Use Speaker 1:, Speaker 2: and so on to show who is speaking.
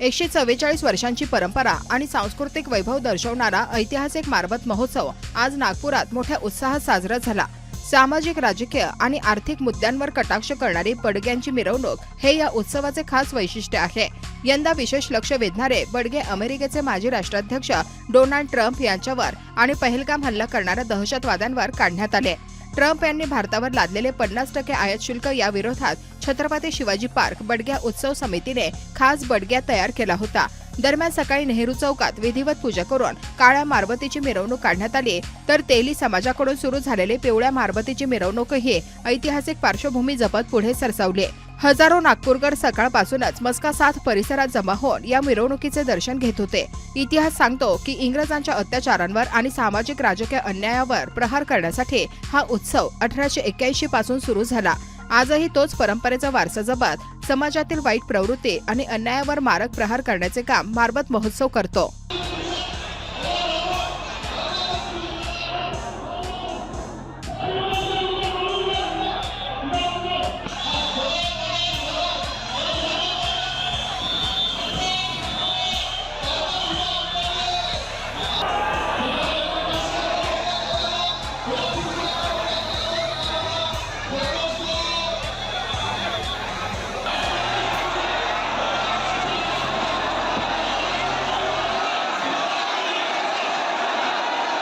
Speaker 1: एकशे चव्वेचाळीस वर्षांची परंपरा आणि सांस्कृतिक वैभव दर्शवणारा ऐतिहासिक मारबत महोत्सव आज नागपुरात मोठ्या उत्साहात साजरा झाला. सामाजिक राजकीय आणि आर्थिक मुद्द्यांवर कटाक्ष करणारी बडग्यांची मिरवणूक हे या उत्सवाचे खास वैशिष्ट्य आहे. यंदा विशेष लक्ष वेधणारे बडगे अमेरिकेचे माजी राष्ट्राध्यक्ष डोनाल्ड ट्रम्प यांच्यावर आणि पहलगाम हल्ला करणाऱ्या दहशतवाद्यांवर काढण्यात आले. ट्रम्प यांनी भारतावर लादलेले पन्नास टक्के आयात शुल्क या विरोधात छत्रपती शिवाजी पार्क बडग्या उत्सव समितीने खास बडग्या तयार केला होता. दरम्यान सकाळी नेहरू चौकात विधिवत पूजा करून काळ्या मारबतीची मिरवणूक काढण्यात आली. तर तेली समाजाकडून सुरू झालेली पिवळ्या मारबतीची मिरवणूकही ऐतिहासिक पार्श्वभूमी जपत पुढे सरसावली. हजारो नागपूरकर सकाळपासूनच मस्का साथ परिसरात जमा होऊन या मिरवणुकीचे दर्शन घेत होते. इतिहास सांगतो की इंग्रजांच्या अत्याचारांवर आणि सामाजिक राजकीय अन्यायावर प्रहार करण्यासाठी हा उत्सव अठराशे एक्क्याऐंशी पासून सुरू झाला. आजही तोच परंपरेचा वारसा जपत समाजातील वाईट प्रवृत्ती आणि अन्यायावर मारक प्रहार करण्याचे काम मारबत महोत्सव करतो.